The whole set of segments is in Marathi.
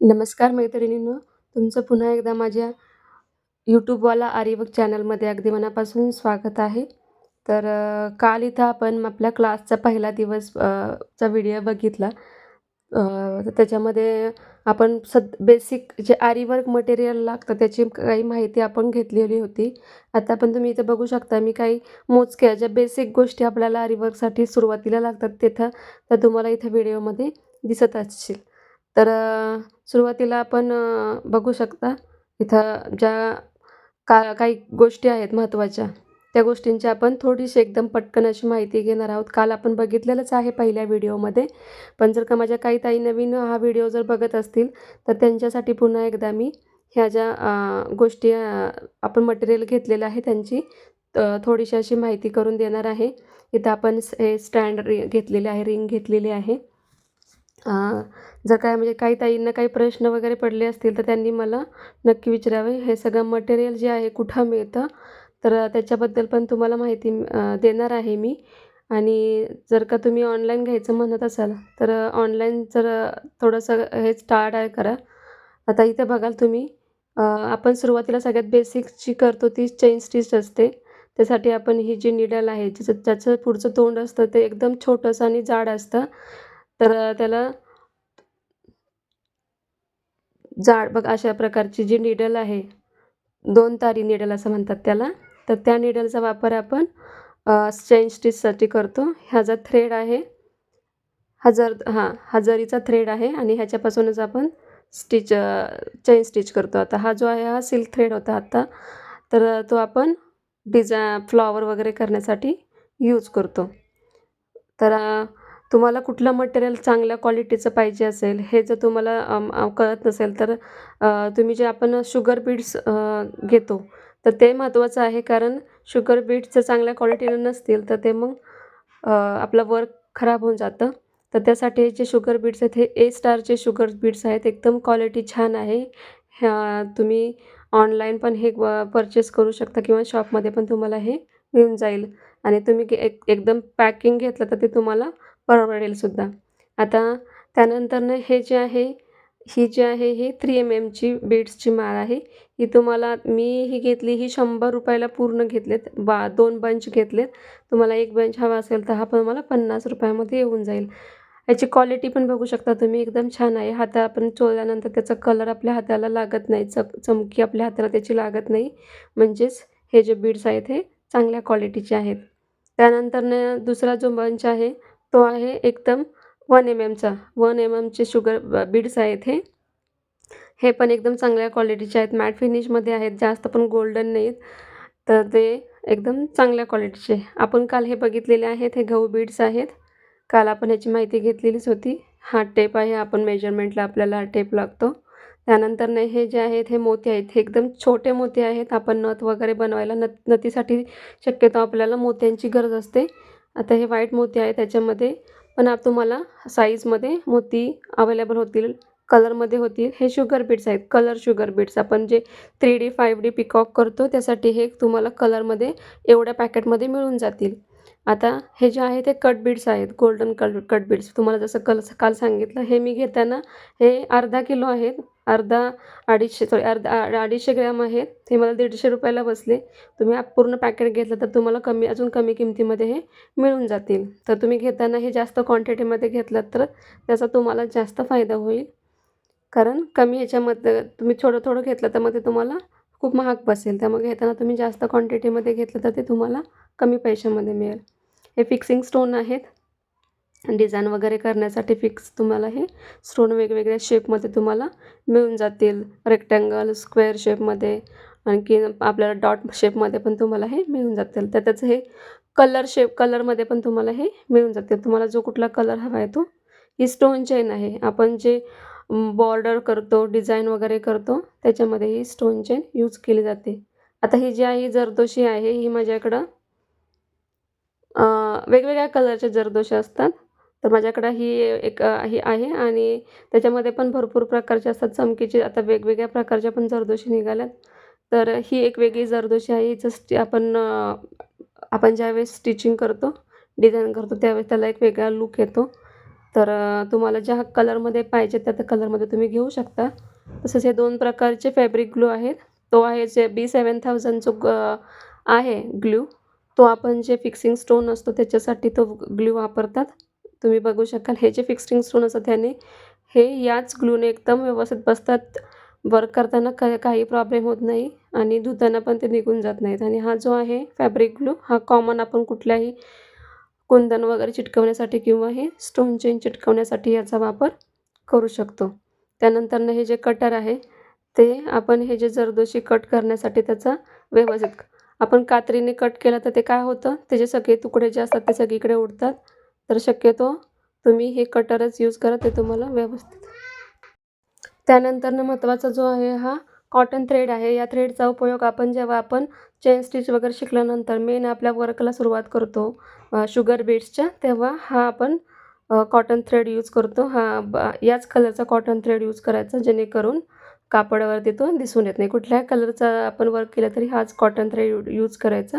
नमस्कार मैत्रिणींनो तुमचं पुन्हा एकदा माझ्या यूट्यूबवाला आरीवर्क चॅनलमध्ये अगदी मनापासून स्वागत आहे. तर काल इथं आपण आपल्या क्लासचा पहिला दिवस चा व्हिडिओ बघितला. तर त्याच्यामध्ये आपण सद बेसिक जे आरीवर्क मटेरियल लागतं त्याची काही माहिती आपण घेतलेली होती. आता पण तुम्ही इथं बघू शकता मी काही मोजक्या ज्या बेसिक गोष्टी आपल्याला आरीवर्कसाठी सुरुवातीला लागतात तिथं तर तुम्हाला इथं व्हिडिओमध्ये दिसत असतील तर सुरुवातीला आपण बघू शकता इथं ज्या का काही गोष्टी आहेत महत्त्वाच्या त्या गोष्टींची आपण थोडीशी एकदम पटकन अशी माहिती घेणार आहोत. काल आपण बघितलेलंच आहे पहिल्या व्हिडिओमध्ये पण जर का माझ्या काही ताई नवीन हा व्हिडिओ जर बघत असतील तर त्यांच्यासाठी पुन्हा एकदा मी ह्या ज्या गोष्टी आपण मटेरियल घेतलेलं आहे त्यांची थोडीशी अशी माहिती करून देणार आहे. इथं आपण हे स्टँड रि घेतलेले आहे रिंग घेतलेली आहे. जर काय म्हणजे काही ताईंना काही प्रश्न वगैरे पडले असतील तर त्यांनी मला नक्की विचारावे. हे सगळं मटेरियल जे आहे कुठं मिळतं? तर त्याच्याबद्दल पण तुम्हाला माहिती देणार आहे मी. आणि जर का तुम्ही ऑनलाईन घ्यायचं म्हणत असाल तर ऑनलाईन जर थोडंसं हे स्टार्ट आहे करा. आता इथे बघाल तुम्ही आपण सुरुवातीला सगळ्यात बेसिकची करतो ती चेन स्टिच असते. त्यासाठी आपण ही जी निडल आहे ज्याचं ज्याचं पुढचं तोंड असतं ते एकदम छोटंसं आणि जाड असतं. तर त्याला जाड बघ अशा प्रकारची जी निडल आहे दोन तारी निडल असं म्हणतात त्याला तर त्या निडलचा वापर आपण चेन स्टिचसाठी करतो. ह्याचा थ्रेड आहे हजार हां हजारीचा थ्रेड आहे आणि ह्याच्यापासूनच आपण स्टिच चेन स्टिच करतो. आता हा जो आहे हा सिल्क थ्रेड होता आता तर तो आपण डिझा फ्लॉवर वगैरे करण्यासाठी यूज करतो. तर तुम्हाला कुठलं मटेरियल चांगल्या क्वालिटीचं पाहिजे असेल हे जर तुम्हाला कळत नसेल तर तुम्ही जे आपण शुगर बीड्स घेतो तर ते महत्त्वाचं आहे. कारण शुगर बीट्स जर चांगल्या क्वालिटीनं नसतील तर ते मग आपलं वर्क खराब होऊन जातं. तर त्यासाठी हे जे शुगर बीट्स आहेत हे ए स्टारचे शुगर बीट्स आहेत एकदम क्वालिटी छान आहे. ह्या तुम्ही ऑनलाईन पण हे परचेस करू शकता किंवा शॉपमध्ये पण तुम्हाला हे मिळून जाईल. आणि तुम्ही एक एकदम पॅकिंग घेतलं तर ते तुम्हाला परवडेल सुद्धा आता त्यानंतरनं हे जे आहे ही जी आहे ही थ्री एम एमची बीड्सची माळ आहे. ही तुम्हाला मी ही घेतली ही शंभर रुपयाला पूर्ण घेतलेत. बा दोन बंच घेतलेत. तुम्हाला एक बंच हवा असेल तर हा पण मला पन्नास रुपयामध्ये येऊन जाईल. याची क्वालिटी पण बघू शकता तुम्ही. एकदम छान आहे. हाता आपण चोळल्यानंतर त्याचा कलर आपल्या हाताला लागत नाही. चक चमकी आपल्या हाताला त्याची लागत नाही. म्हणजेच हे जे बीड्स आहेत हे चांगल्या क्वालिटीचे आहेत. त्यानंतरनं दुसरा जो बंच आहे तो आहे एकदम वन एम एमचा वन एम एमचे शुगर बीड्स आहेत हे. हे पण एकदम चांगल्या क्वालिटीचे आहेत. मॅट फिनिशमध्ये आहेत. जास्त पण गोल्डन नाहीत. तर ते एकदम चांगल्या क्वालिटीचे आपण काल हे बघितलेले आहेत. हे गहू बीड्स आहेत. काल आपण ह्याची माहिती घेतलेलीच होती. हा टेप आहे. आपण मेजरमेंटला आपल्याला टेप लागतो. त्यानंतर नाही हे जे आहेत हे मोती आहेत. हे एकदम छोटे मोती आहेत. आपण नथ वगैरे बनवायला नथ नथीसाठी शक्यतो आपल्याला मोत्यांची गरज असते. आता हे व्हाईट मोती आहे त्याच्यामध्ये. पण आप तुम्हाला साईजमध्ये मोती अवेलेबल होतील कलरमध्ये होतील. हे शुगर बीट्स आहेत कलर शुगर बीट्स आपण जे three D five D peacock करतो त्यासाठी हे तुम्हाला कलरमध्ये एवढ्या पॅकेटमध्ये मिळून जातील. आता हे जे आहे ते कट बीट्स आहेत गोल्डन कल कट बीट्स तुम्हाला जसं कल काल सांगितलं हे मी घेताना हे अर्धा किलो आहेत. अर्धा अडीचशे सॉरी अर्धा अडीचशे ग्रॅम आहेत हे मला दीडशे रुपयाला बसले. तुम्ही पूर्ण पॅकेट घेतलं तर तुम्हाला कमी अजून कमी किमतीमध्ये हे मिळून जातील. तर तुम्ही घेताना हे जास्त क्वांटिटीमध्ये घेतलं तर त्याचा तुम्हाला जास्त फायदा होईल. कारण कमी ह्याच्यामध्ये तुम्ही थोडं थोडं घेतलं तर मग ते तुम्हाला खूप महाग बसेल. त्यामुळे घेताना तुम्ही जास्त क्वांटिटीमध्ये घेतलं तर ते तुम्हाला कमी पैशामध्ये मिळेल. हे फिक्सिंग स्टोन आहेत. डिझाईन वगैरे करण्यासाठी फिक्स तुम्हाला हे स्टोन वेगवेगळ्या शेपमध्ये तुम्हाला मिळून जातील. रेक्टँगल स्क्वेअर शेपमध्ये आणखी आपल्याला डॉट शेपमध्ये पण तुम्हाला हे मिळून जातील. तर त्याचं हे कलर शेप कलरमध्ये पण तुम्हाला हे मिळून जातील. तुम्हाला जो कुठला कलर हवा आहे तो ही स्टोन चेन आहे. आपण जे बॉर्डर करतो डिझाईन वगैरे करतो त्याच्यामध्ये ही स्टोन चेन यूज केली जाते. आता ही जी आहे ही जरदोशी आहे. ही माझ्याकडं वेगवेगळ्या कलरच्या जरदोशी असतात. तर माझ्याकडं ही एक ही आहे आणि त्याच्यामध्ये पण भरपूर प्रकारचे असतात चमकीचे. आता वेगवेगळ्या प्रकारच्या पण जरदोशी निघाल्यात. तर ही एक वेगळी जरदोशी आहे. हिचं स्टि आपण आपण ज्यावेळेस स्टिचिंग करतो डिझाईन करतो त्यावेळेस त्याला एक वेगळा लूक येतो. तर तुम्हाला ज्या कलरमध्ये पाहिजे त्या त्या कलरमध्ये तुम्ही घेऊ शकता. तसेच हे दोन प्रकारचे फॅब्रिक ग्लू आहेत. तो आहे जे बी सेवन थाउजंड जो ग आहे ग्लू. तो आपण जे फिक्सिंग स्टोन असतो त्याच्यासाठी तो ग्लू वापरतात. तुम्ही बघू शकाल हे जे फिक्सिंग स्टोन असतात त्याने हे याच ग्लूने एकदम व्यवस्थित बसतात. वर्क करताना का काही प्रॉब्लेम होत नाही आणि धुताना पण ते निघून जात नाहीत. आणि हा जो आहे फॅब्रिक ग्लू हा कॉमन आपण कुठल्याही कुंदन वगैरे चिटकवण्यासाठी किंवा हे स्टोन चेन चिटकवण्यासाठी याचा वापर करू शकतो. त्यानंतरनं हे जे कटर आहे ते आपण हे जे जरदोशी कट करण्यासाठी त्याचा व्यवस्थित आपण कात्रीने कट केला तर ते काय होतं? त्याचे सगळे तुकडे जे असतात ते सगळीकडे उडतात. तर शक्यतो तुम्ही हे कटरच यूज करा ते तुम्हाला व्यवस्थित. त्यानंतरनं महत्त्वाचा जो आहे हा कॉटन थ्रेड आहे. या थ्रेडचा उपयोग आपण जेव्हा आपण चेन स्टिच वगैरे शिकल्यानंतर मेन आपल्या वर्कला सुरुवात करतो शुगर बीड्सच्या तेव्हा हा आपण कॉटन थ्रेड यूज करतो. हा ब याच कलरचा कॉटन थ्रेड यूज करायचा जेणेकरून कापडावरती तो दिसून येत नाही. कुठल्याही कलरचा आपण वर्क केला तरी हाच कॉटन थ्रेड यूज करायचा.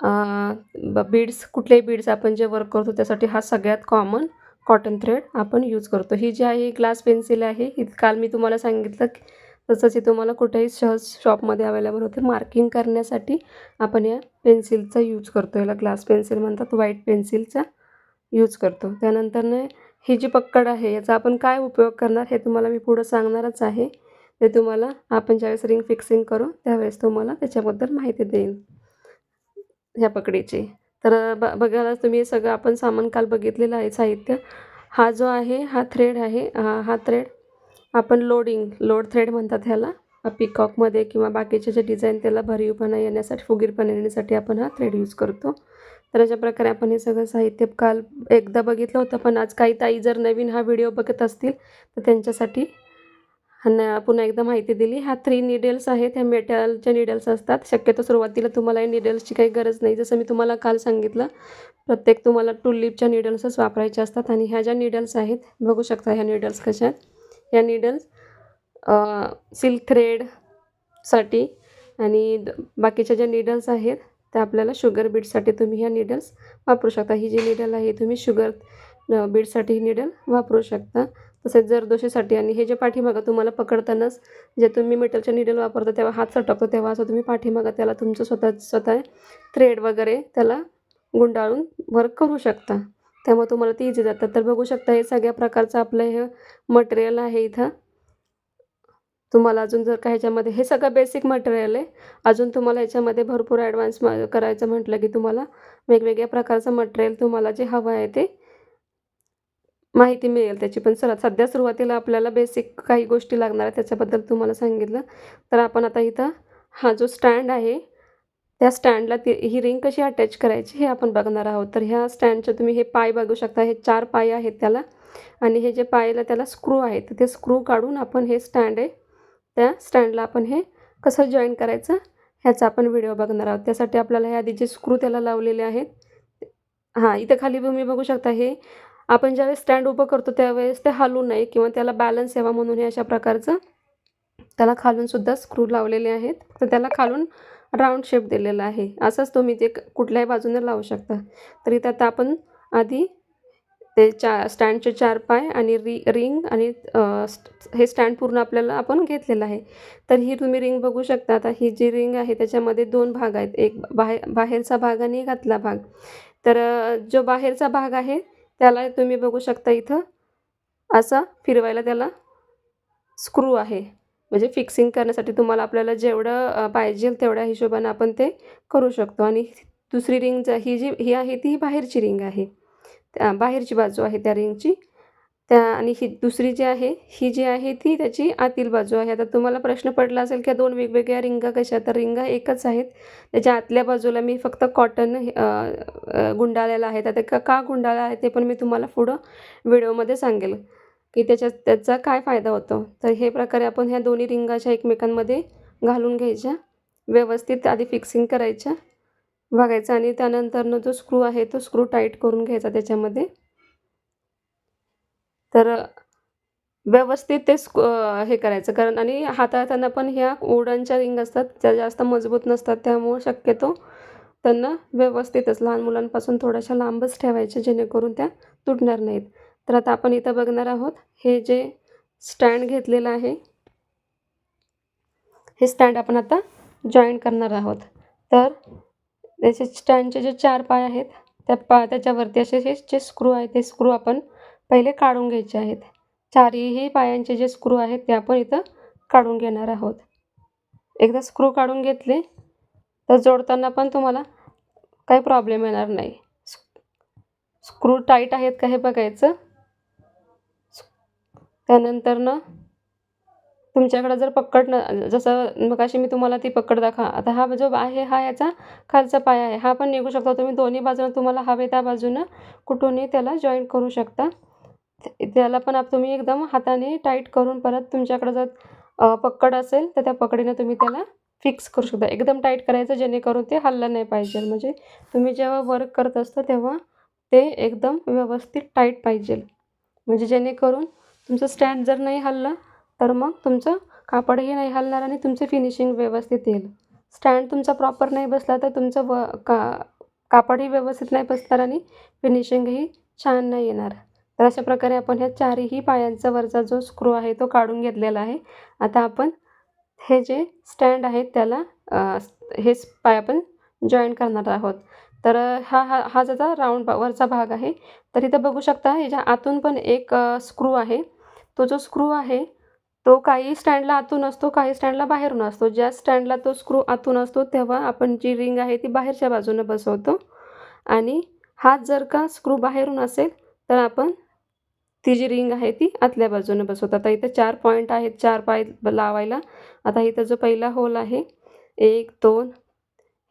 ब बीड्स कुठलेही बीड्स आपण जे वर्क करतो त्यासाठी हा सगळ्यात कॉमन कॉटन थ्रेड आपण यूज करतो. ही जी आहे ग्लास पेन्सिल आहे ही काल मी तुम्हाला सांगितलं की तसंच हे तुम्हाला कुठेही सहज शॉपमध्ये अवेलेबल होते. मार्किंग करण्यासाठी आपण या पेन्सिलचा यूज करतो. याला ग्लास पेन्सिल म्हणतात व्हाईट पेन्सिलचा यूज करतो. त्यानंतरनं ही जी पक्कड आहे याचा आपण काय उपयोग करणार हे तुम्हाला मी पुढं सांगणारच आहे. ते तुम्हाला आपण ज्यावेळेस रिंग फिक्सिंग करू त्यावेळेस तुम्हाला त्याच्याबद्दल माहिती देईन. ह्या पकडीची. तर ब बघायला तुम्ही सगळं आपण सामान काल बघितलेलं आहे साहित्य. हा जो आहे हा थ्रेड आहे हा हा थ्रेड आपण लोडिंग लोड थ्रेड म्हणतात ह्याला. पिकॉकमध्ये किंवा बाकीचे जे डिझाईन त्याला भरीवपणा येण्यासाठी फुगीरपणा येण्यासाठी आपण हा थ्रेड यूज करतो. तर अशा प्रकारे आपण हे सगळं साहित्य काल एकदा बघितलं होतं पण आज काही ताई जर नवीन हा व्हिडिओ बघत असतील तर त्यांच्यासाठी ह्यांना पुन्हा एकदा माहिती दिली. ह्या थ्री निडल्स आहेत. ह्या मेटलच्या निडल्स असतात. शक्यतो सुरुवातीला तुम्हाला या निडल्सची काही गरज नाही. जसं मी तुम्हाला काल सांगितलं प्रत्येक तुम्हाला टुलिपच्या निडल्सच वापरायच्या असतात आणि ह्या ज्या निडल्स आहेत बघू शकता ह्या निडल्स कशा आहेत. निडल्स सिल्क थ्रेडसाठी आणि द बाकीच्या ज्या निडल्स आहेत त्या आपल्याला शुगर बीडसाठी तुम्ही ह्या निडल्स वापरू शकता. ही जी निडल आहे तुम्ही शुगर बीडसाठी ही निडल वापरू शकता. तसेच जरदोशीसाठी आणि हे जे पाठीमागं तुम्हाला पकडतानाच जे तुम्ही मेटलच्या निडल वापरता तेव्हा हात सटकतो तेव्हा असं तुम्ही पाठीमागं त्याला तुमचं स्वतः स्वतः थ्रेड वगैरे त्याला गुंडाळून वर्क करू शकता. त्यामुळे तुम्हाला ते इझी जातात. तर बघू शकता हे सगळ्या प्रकारचं आपलं हे मटेरियल आहे इथं. तुम्हाला अजून जर का ह्याच्यामध्ये हे सगळं बेसिक मटेरियल आहे. अजून तुम्हाला ह्याच्यामध्ये भरपूर ॲडव्हान्स करायचं म्हटलं की तुम्हाला वेगवेगळ्या प्रकारचं मटेरियल तुम्हाला जे हवं आहे ते माहिती मिळेल त्याची. पण चला सध्या सुरुवातीला आपल्याला बेसिक काही गोष्टी लागणार आहेत त्याच्याबद्दल तुम्हाला सांगितलं. तर आपण आता इथं हा जो स्टँड आहे त्या स्टँडला ती ही रिंग कशी अटॅच करायची हे आपण बघणार आहोत. तर ह्या स्टँडचे तुम्ही हे पाय बघू शकता. हे चार पाय आहेत त्याला आणि हे जे पायला त्याला स्क्रू आहेत ते स्क्रू काढून आपण हे स्टँड आहे त्या स्टँडला आपण हे कसं जॉईन करायचं ह्याचा आपण व्हिडिओ बघणार आहोत. त्यासाठी आपल्याला हे आधी जे स्क्रू त्याला लावलेले आहेत हां इथं खाली तुम्ही बघू शकता हे आपण ज्यावेळेस स्टँड उभं करतो त्यावेळेस ते हलू नये किंवा त्याला बॅलन्स यावा म्हणून हे अशा प्रकारचं त्याला खालूनसुद्धा स्क्रू लावलेले आहेत. तर त्याला खालून राऊंड शेप दिलेला आहे. असंच तुम्ही ते कुठल्याही बाजूने लावू शकता. तर इथं आता आपण आधी ते चा स्टँडचे चार पाय आणि रि रिंग आणि हे स्टँड पूर्ण आपल्याला आपण घेतलेलं आहे. तर ही तुम्ही रिंग बघू शकता. आता ही जी रिंग आहे त्याच्यामध्ये दोन भाग आहेत. एक बाहेर बाहेरचा भाग आणि एक आतला भाग. तर जो बाहेरचा भाग आहे त्याला तुम्ही बघू शकता इथं असा फिरवायला त्याला स्क्रू आहे. म्हणजे फिक्सिंग करण्यासाठी तुम्हाला आपल्याला जेवढं पाहिजे तेवढ्या हिशोबाने आपण ते करू शकतो. आणि दुसरी रिंग ही जी ही आहे ती बाहेरची रिंग आहे. त्या बाहेरची बाजू आहे त्या रिंगची त्या आणि ही दुसरी जी आहे ही जी आहे ती त्याची आतील बाजू आहे. आता तुम्हाला प्रश्न पडला असेल की दोन वेगवेगळ्या रिंगा कशा तर रिंगा एकच आहेत. त्याच्या आतल्या बाजूला मी फक्त कॉटन गुंडाळलेला आहे. तर का का गुंडाळला आहे ते पण मी तुम्हाला पुढं व्हिडिओमध्ये सांगेल. की त्याच्यात त्याचा काय फायदा होतो? तर हे प्रकारे आपण ह्या दोन्ही रिंगाच्या एकमेकांमध्ये घालून घ्यायच्या. व्यवस्थित आधी फिक्सिंग करायच्या. बघायचं आणि त्यानंतरनं जो स्क्रू आहे तो स्क्रू टाईट करून घ्यायचा त्याच्यामध्ये. तर व्यवस्थित ते स्क हे करायचं. कारण आणि हाताळताना पण ह्या वुडनच्या रिंग असतात त्या जास्त मजबूत नसतात त्यामुळं शक्यतो त्यांना व्यवस्थितच लहान मुलांपासून थोड्याशा लांबच ठेवायच्या जेणेकरून त्या तुटणार नाहीत. तर आता आपण इथं बघणार आहोत हे जे स्टँड घेतलेलं आहे हे स्टँड आपण आता जॉईन करणार आहोत. तर त्याचे स्टँडचे जे चार पाय आहेत त्या पा त्याच्यावरती असे हे जे स्क्रू आहेत ते स्क्रू आपण पहिले काढून घ्यायचे आहेत. चारही पायांचे जे स्क्रू आहेत ते आपण इथं काढून घेणार आहोत. एकदा स्क्रू काढून घेतले तर जोडताना पण तुम्हाला काही प्रॉब्लेम येणार नाही. स्क्रू टाईट आहेत का हे बघायचं. त्यानंतर ना तुमच्याकडं जर पक्कड न जसं मगाशी मी तुम्हाला ती पक्कड दाखवा आता हा जो आहे हा याचा खालचा पाय आहे हा पण निघू शकतो. तुम्ही दोन्ही बाजूनं तुम्हाला हवे त्या बाजूनं कुठूनही त्याला जॉईन करू शकता. त्याला पण आप तुम्ही एकदम हाताने टाईट करून परत तुमच्याकडं जर पकड असेल तर त्या पकडीनं तुम्ही त्याला फिक्स करू शकता. एकदम टाईट करायचं जेणेकरून ते हललं नाही पाहिजे. म्हणजे तुम्ही जेव्हा वर्क करत असता तेव्हा ते एकदम व्यवस्थित टाईट पाहिजे. म्हणजे जेणेकरून तुमचं स्टँड जर नाही हललं तर मग तुमचं कापडही नाही हलणार आणि तुमचे फिनिशिंग व्यवस्थित येईल. स्टँड तुमचा प्रॉपर नाही बसला तर तुमचं व का कापडही व्यवस्थित नाही बसणार आणि फिनिशिंगही छान नाही येणार. तर अशा प्रकारे आपण ह्या चारही पायांचा वरचा जो स्क्रू आहे तो काढून घेतलेला आहे. आता आपण हे जे स्टँड आहे त्याला हेच पाय आपण जॉईन करणार आहोत. तर हा हा हा ज्याचा राऊंड वरचा भाग आहे तर इथं बघू शकता ह्याच्या आतून पण एक स्क्रू आहे. तो जो स्क्रू आहे तो काही स्टँडला आतून असतो काही स्टँडला बाहेरून असतो. ज्या स्टँडला तो स्क्रू आतून असतो तेव्हा आपण जी रिंग आहे ती बाहेरच्या बाजूनं बसवतो. आणि हात जर का स्क्रू बाहेरून असेल तर आपण ती जी रिंग आहे ती आतल्या बाजूनं बसवतो आता इथं चार पॉईंट आहेत चार पाय लावायला. आता इथं जो पहिला होल आहे एक दोन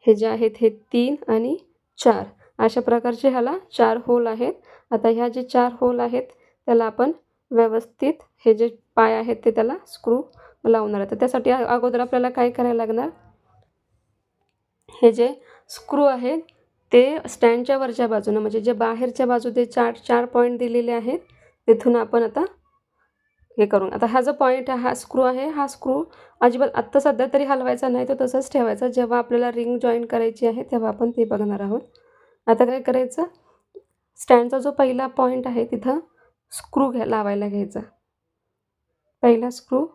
हे जे आहेत हे तीन आणि चार. अशा प्रकारचे ह्याला चार होल आहेत. आता ह्या जे चार होल आहेत त्याला आपण व्यवस्थित हे जे पाय आहेत ते त्याला स्क्रू लावणार आहे. तर त्यासाठी अगोदर आपल्याला काय करायला लागणार? हे जे स्क्रू आहेत ते स्टँडच्या वरच्या बाजूनं म्हणजे जे बाहेरच्या बाजू ते चार चार पॉईंट दिलेले आहेत तिथून आपण आता हे करून. आता हा जो पॉईंट आहे हा स्क्रू आहे हा स्क्रू अजिबात आत्ता सध्या तरी हलवायचा नाही तो तसंच ठेवायचा. जेव्हा आपल्याला रिंग जॉईन करायची आहे तेव्हा आपण ते बघणार आहोत. आता काय करायचं? स्टँडचा जो पहिला पॉईंट आहे तिथं स्क्रू घ्या लावायला घ्यायचा. पहिला स्क्रू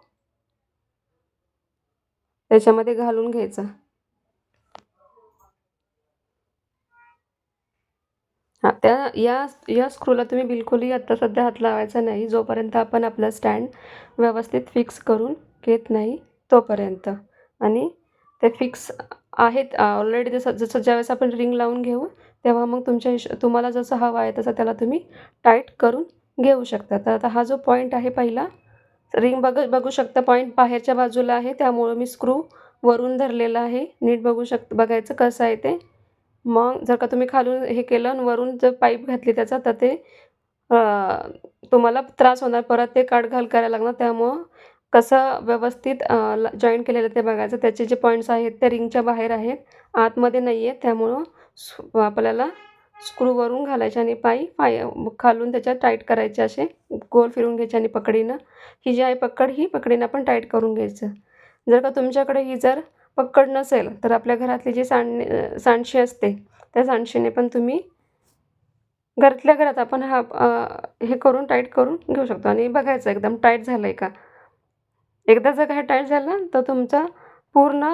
त्याच्यामध्ये घालून घ्यायचा. हां त्या या या स्क्रूला तुम्ही बिलकुलही आत्ता सध्या हात लावायचा नाही. जोपर्यंत आपण आपला स्टँड व्यवस्थित फिक्स करून घेत नाही तोपर्यंत. आणि ते फिक्स आहेत ऑलरेडी जसं जसं ज्यावेळेस आपण रिंग लावून घेऊ तेव्हा मग तुमच्या हिश तुम्हाला जसं हवं आहे तसं त्याला तुम्ही टाईट करून घेऊ शकता. तर आता हा जो पॉईंट आहे पहिला रिंग बघ बघू शकता पॉईंट बाहेरच्या बाजूला आहे त्यामुळं मी स्क्रू वरून धरलेला आहे. नीट बघू शक बघायचं कसं आहे ते. मग जर का तुम्ही खालून हे केलं आणि वरून जर पाईप घातली त्याचा तर ते तुम्हाला त्रास होणार. परत ते काढ घाल करायला लागणार. त्यामुळं कसं व्यवस्थित जॉईन केलेलं ते बघायचं. त्याचे जे पॉईंट्स आहेत ते रिंगच्या बाहेर आहेत. आतमध्ये नाही आहेत त्यामुळं आपल्याला स्क्रूवरून घालायचे आणि पायी पाय खालून त्याच्यात टाईट करायचे असे. गोल फिरून घ्यायचे आणि पकडीनं. ही जी आहे पकड ही पकडीनं आपण टाईट करून घ्यायचं. जर का तुमच्याकडे ही जर पकड नसेल तर आपल्या घरातली जी सांड सांडशी असते त्या सांडशीने पण तुम्ही घरातल्या घरात आपण हा हे करून टाईट करून घेऊ शकतो. आणि बघायचं एकदम टाईट झालं आहे का? एकदा जर काय टाईट झालं तर तुमचा पूर्ण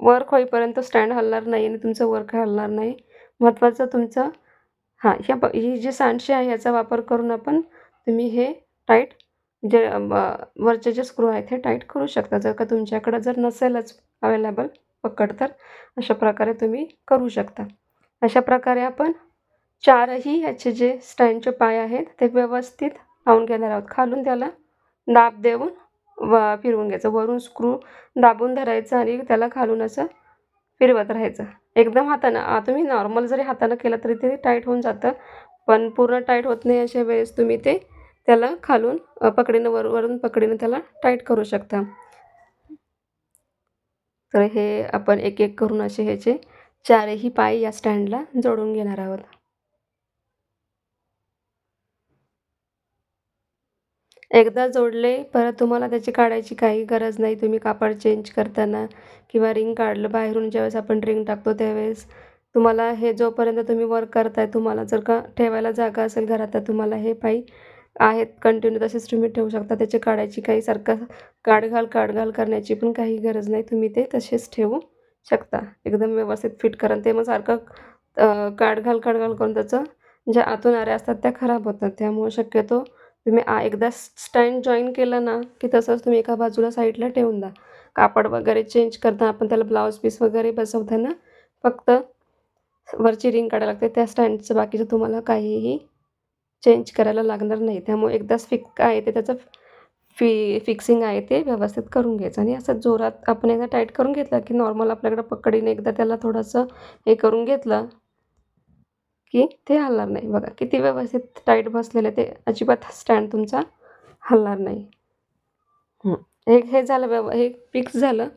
वर्क होईपर्यंत स्टँड हलणार नाही आणि तुमचं वर्क हलणार नाही. महत्त्वाचं तुमचं हां ह्या ही जी सांडशी आहे याचा वापर करून आपण तुम्ही हे टाईट जे वरचे जे स्क्रू आहेत हे टाईट करू शकता. जर का तुमच्याकडं जर नसेलच अवेलेबल पकड तर अशा प्रकारे तुम्ही करू शकता. अशा प्रकारे आपण चारही ह्याचे जे स्टँडचे पाय आहेत ते व्यवस्थित लावून घेणार आहोत. खालून त्याला दाब देऊन व फिरवून घ्यायचं. वरून स्क्रू दाबून धरायचं आणि त्याला खालून असं फिरवत राहायचं. एकदम हातानं तुम्ही नॉर्मल जरी हातानं केलं तरी ते टाईट होऊन जातं. पण पूर्ण टाईट होत नाही अशा वेळेस तुम्ही ते त्याला खालून पकडीनं वर वरून पकडीनं त्याला टाईट करू शकता. तर हे आपण एक एक करून असे ह्याचे चारही पाय या स्टँडला जोडून घेणार आहोत. एकदा जोडले परत तुम्हाला त्याची काढायची काही गरज नाही. तुम्ही कापड चेंज करताना किंवा रिंग काढलं बाहेरून ज्यावेळेस आपण रिंग टाकतो त्यावेळेस तुम्हाला हे जोपर्यंत तुम्ही वर्क करताय तुम्हाला जर का ठेवायला जागा असेल घरात तर तुम्हाला हे पाई आहेत. कंटिन्यू तसेच तुम्ही ठेवू शकता. त्याचे काढायची काही सारखं काढघाल काढघाल करण्याची पण काही गरज नाही. तुम्ही ते तसेच ठेवू शकता. एकदम व्यवस्थित फिट करा. ते मग सारखं काढघाल काढघाल करून त्याचं ज्या आतून आऱ्या असतात त्या खराब होतात. त्यामुळे शक्यतो तुम्ही आ एकदा स्टँड जॉईन केलं ना की तसंच तुम्ही एका बाजूला साईडला ठेवून द्या. कापड वगैरे चेंज करताना आपण त्याला ब्लाऊज पीस वगैरे बसवताना फक्त वरची रिंग काढायला लागते. त्या स्टँडचं बाकीचं तुम्हाला काहीही चेंज करायला लागणार नाही. त्यामुळे एकदाच फिक आहे ते त्याचं फी फिक्सिंग आहे ते व्यवस्थित करून घ्यायचं. आणि असं जोरात आपण एकदा टाईट करून घेतलं की नॉर्मल आपल्याकडं पकडीने एकदा त्याला थोडंसं हे करून घेतलं की ते हलणार नाही. बघा किती व्यवस्थित टाईट बसलेलं ते अजिबात स्टँड तुमचा हलणार नाही. हे. हे झालं व्यव हे फिक्स झालं.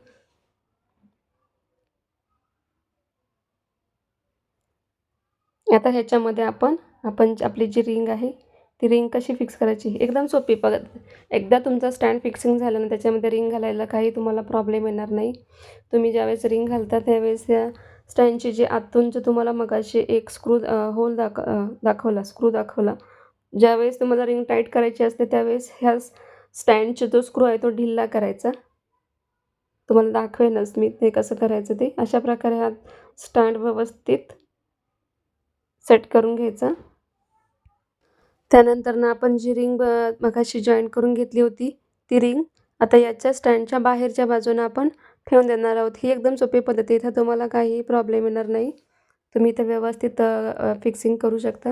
आता ह्याच्यामध्ये आपण आपण आपली जी रिंग आहे ती रिंग कशी फिक्स करायची? एकदम सोपी. बघा एकदा तुमचा स्टँड फिक्सिंग झालं ना त्याच्यामध्ये रिंग घालायला काही तुम्हाला प्रॉब्लेम येणार नाही. तुम्ही ज्यावेळेस रिंग घालता त्यावेळेस त्या स्टँडची जे आतून जे तुम्हाला मगाशी एक स्क्रू होल दाख दाखवला स्क्रू दाखवला ज्यावेळेस तुम्हाला रिंग टाईट करायची असते त्यावेळेस ह्या स्टँडचा जो स्क्रू आहे तो ढिल्ला करायचा. तुम्हाला दाखवेनच मी ते कसं करायचं ते. अशा प्रकारे हा स्टँड व्यवस्थित सेट करून घ्यायचा. त्यानंतर ना आपण जी रिंग मगाशी जॉईन करून घेतली होती ती रिंग आता याच्या स्टँडच्या बाहेरच्या बाजूनं आपण ठेवून देणार आहोत. ही एकदम सोपी पद्धत आहे. इथं तुम्हाला काहीही प्रॉब्लेम येणार नाही. तुम्ही इथं व्यवस्थित फिक्सिंग करू शकता.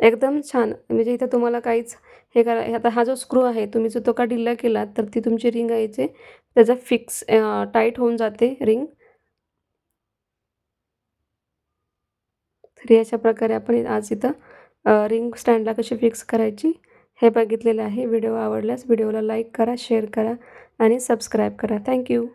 एकदम छान. म्हणजे इथं तुम्हाला काहीच हे करा आता हा जो स्क्रू आहे तुम्ही जो तो का ढिल्ला केला तर ती तुमची रिंग आहे त्याचा त्याचं फिक्स टाईट होऊन जाते रिंग. तर अशा प्रकारे आपण आज इथं रिंग स्टँडला कशी फिक्स करायची हे बघितलेलं आहे. व्हिडिओ आवडल्यास व्हिडिओला लाईक करा शेअर करा आणि सबस्क्राईब करा. थँक्यू